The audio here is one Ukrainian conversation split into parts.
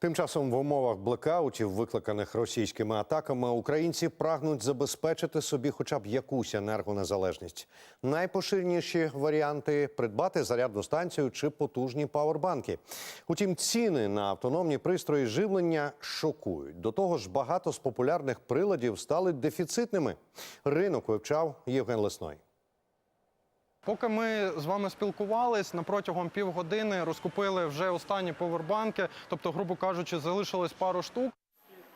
Тим часом в умовах блекаутів, викликаних російськими атаками, українці прагнуть забезпечити собі хоча б якусь енергонезалежність. Найпоширеніші варіанти придбати зарядну станцію чи потужні павербанки. Утім, ціни на автономні пристрої живлення шокують. До того ж, багато з популярних приладів стали дефіцитними. Ринок вивчав Євген Лесной. Поки ми з вами спілкувались, на протягом півгодини розкупили вже останні повербанки, тобто, грубо кажучи, залишилось пару штук.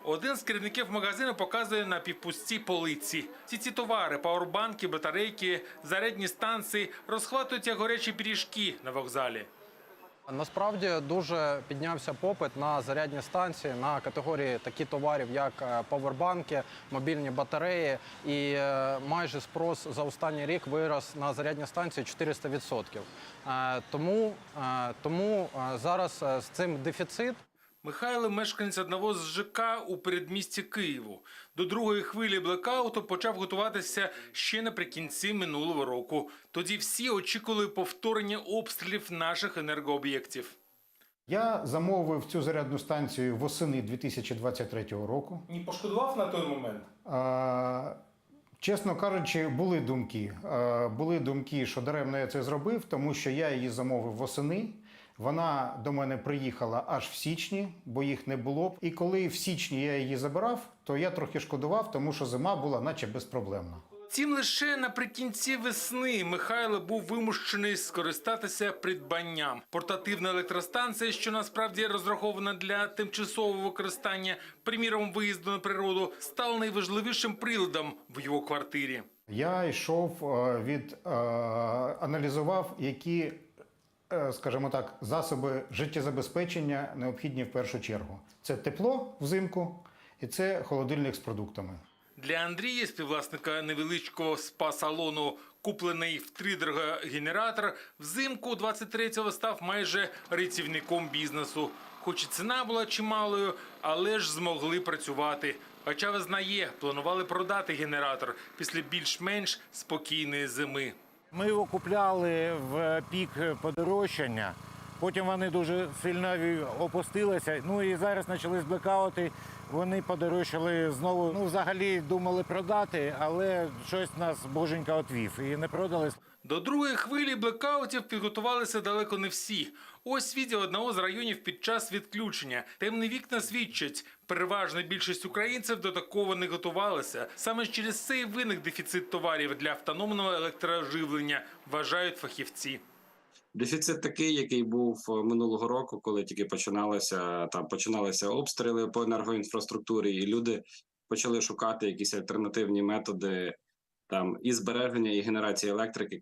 Один з керівників магазину показує на півпусті полиці. Ці ці товари, пауербанки, батарейки, зарядні станції розхватують як горячі пиріжки на вокзалі. Насправді дуже піднявся попит на зарядні станції на категорії такі товарів, як повербанки, павербанки, мобільні батареї. І е, майже спрос за останній рік вирос на зарядні станції 400%. Е, Тому, е, тому е, зараз е, з цим дефіцит. Михайло мешканець одного з ЖК у передмісті Києву. До другої хвилі блекауту почав готуватися ще наприкінці минулого року. Тоді всі очікували повторення обстрілів наших енергооб'єктів. Я замовив цю зарядну станцію восени 2023 року. Не пошкодував на той момент. А, чесно кажучи, були думки. А, були думки, що даремно я це зробив, тому що я її замовив восени. Вона до мене приїхала аж в січні, бо їх не було. І коли в січні я її забирав, то я трохи шкодував, тому що зима була наче безпроблемна. Втім, лише наприкінці весни Михайло був вимушений скористатися придбанням. Портативна електростанція, що насправді розрахована для тимчасового використання, приміром виїзду на природу, стала найважливішим приладом в його квартирі. Я йшов е, від е, аналізував, які, скажімо так, засоби життєзабезпечення необхідні в першу чергу. Це тепло взимку і це холодильник з продуктами. Для Андрія, співвласника невеличкого спа-салону, куплений втридорога генератор, взимку 23-го став майже рятівником бізнесу. Хоч і ціна була чималою, але ж змогли працювати. Хоча визнає, планували продати генератор після більш-менш спокійної зими. Ми його купляли в пік подорожчання. Потім вони дуже сильно опустилися. Ну і зараз почались блекаути. Вони подорожчали знову. Ну, взагалі думали продати, але щось нас боженька отвів і не продали. До другої хвилі блекаутів підготувалися далеко не всі. Ось відео одного з районів під час відключення. Темні вікна свідчать, переважна більшість українців до такого не готувалися. Саме через це і виник дефіцит товарів для автономного електроживлення, вважають фахівці. Дефіцит такий, який був е, минулого року, коли тільки починалися там починалися обстріли по енергоінфраструктурі, і люди почали шукати якісь альтернативні методи там і збереження, і генерації електрики.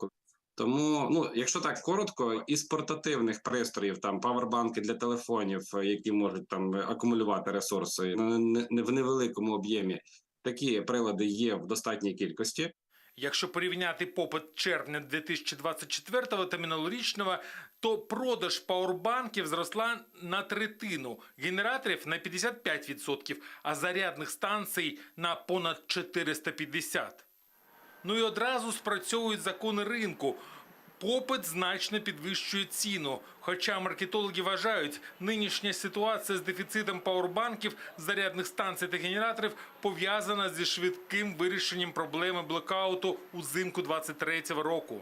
Тому, ну якщо так коротко, із портативних пристроїв, там павербанки для телефонів, е, які можуть там акумулювати ресурси не- в невеликому об'ємі, такі прилади є в достатній кількості. Якщо порівняти попит червня 2024 та минулорічного, то продаж пауербанків зросла на третину, генераторів на 55%, а зарядних станцій на понад 450%. Ну і одразу спрацьовують закони ринку. Попит значно підвищує ціну. Хоча маркетологи вважають, нинішня ситуація з дефіцитом пауербанків, зарядних станцій та генераторів пов'язана зі швидким вирішенням проблеми блокауту узимку 23-го року.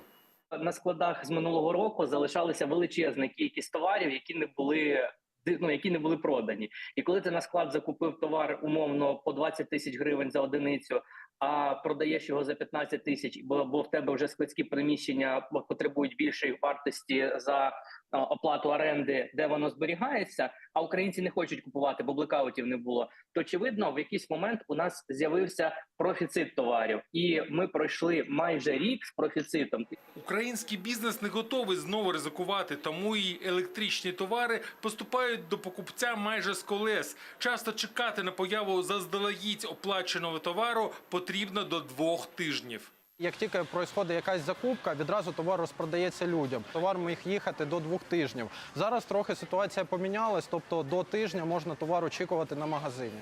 на складах з минулого року залишалася величезна кількість товарів, які не були ну, які не були продані. І коли ти на склад закупив товар умовно по 20 тисяч гривень за одиницю, а продаєш його за 15 тисяч, бо, бо в тебе вже складські приміщення потребують більшої вартості за оплату оренди, де воно зберігається, а українці не хочуть купувати, бо блекаутів не було. То очевидно, в якийсь момент у нас з'явився профіцит товарів, і ми пройшли майже рік з профіцитом. Український бізнес не готовий знову ризикувати, тому і електричні товари поступають до покупця майже з колес. Часто чекати на появу заздалегідь оплаченого товару потрібно до двох тижнів. Як тільки відбувається якась закупка, відразу товар розпродається людям. Товар міг їхати до двох тижнів. Зараз трохи ситуація помінялась, тобто до тижня можна товар очікувати на магазині.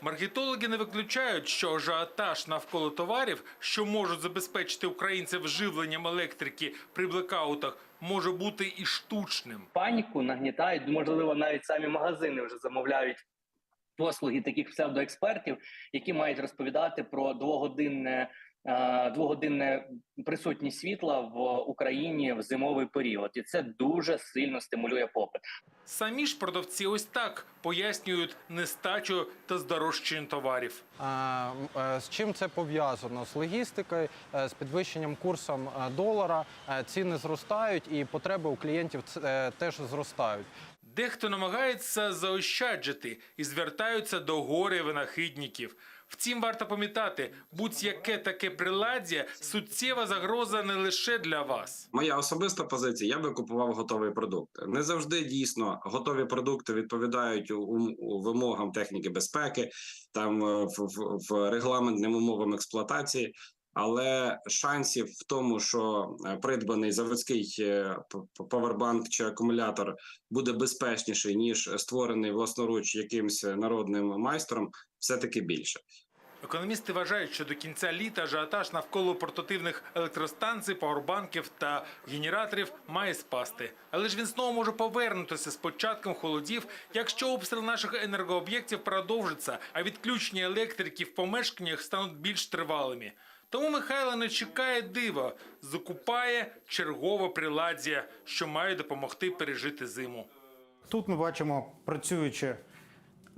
Маркетологи не виключають, що ажіотаж навколо товарів, що можуть забезпечити українців живленням електрики при блекаутах, може бути і штучним. Паніку нагнітають, можливо, навіть самі магазини вже замовляють послуги таких псевдоекспертів, які мають розповідати про двогодинне. Е, Двогодинне присутність світла в Україні в зимовий період, і це дуже сильно стимулює попит. Самі ж продавці ось так пояснюють нестачу та здорожчання товарів. Е, З чим це пов'язано? З логістикою, е, з підвищенням курсом е, долара. Ціни зростають, і потреби у клієнтів теж зростають. Дехто намагається заощаджити і звертаються до гори винахідників. Втім, варто пам'ятати, будь-яке таке приладдя суттєва загроза не лише для вас. Моя особиста позиція: я би купував готовий продукт. Не завжди дійсно готові продукти відповідають у, вимогам техніки безпеки, там е, в, в, в регламентним умовам експлуатації. Але шансів в тому, що е, придбаний заводський е, павербанк чи акумулятор буде безпечніший ніж створений власноруч якимсь народним майстром, все таки більше. Економісти вважають, що до кінця літа ажіотаж навколо портативних електростанцій, пауербанків та генераторів має спасти. Але ж він знову може повернутися з початком холодів, якщо обстріл наших енергооб'єктів продовжиться, а відключення електрики в помешканнях стануть більш тривалими. Тому Михайло не чекає дива, закупає чергове приладдя, що має допомогти пережити зиму. Тут ми бачимо працююче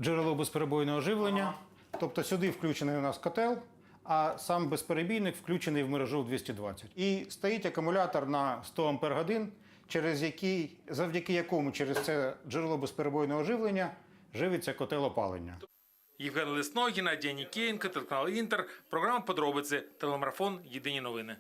джерело безперебойного живлення. Тобто сюди включений у нас котел, а сам безперебійник включений в мережу 220. І стоїть акумулятор на 100 Ампер годин, через який, завдяки якому через це джерело безперебойного живлення живиться котел опалення. Євген Лесно, Геннадій Нікієнко, телеканал Інтер, програма Подробиці, телемарафон Єдині новини.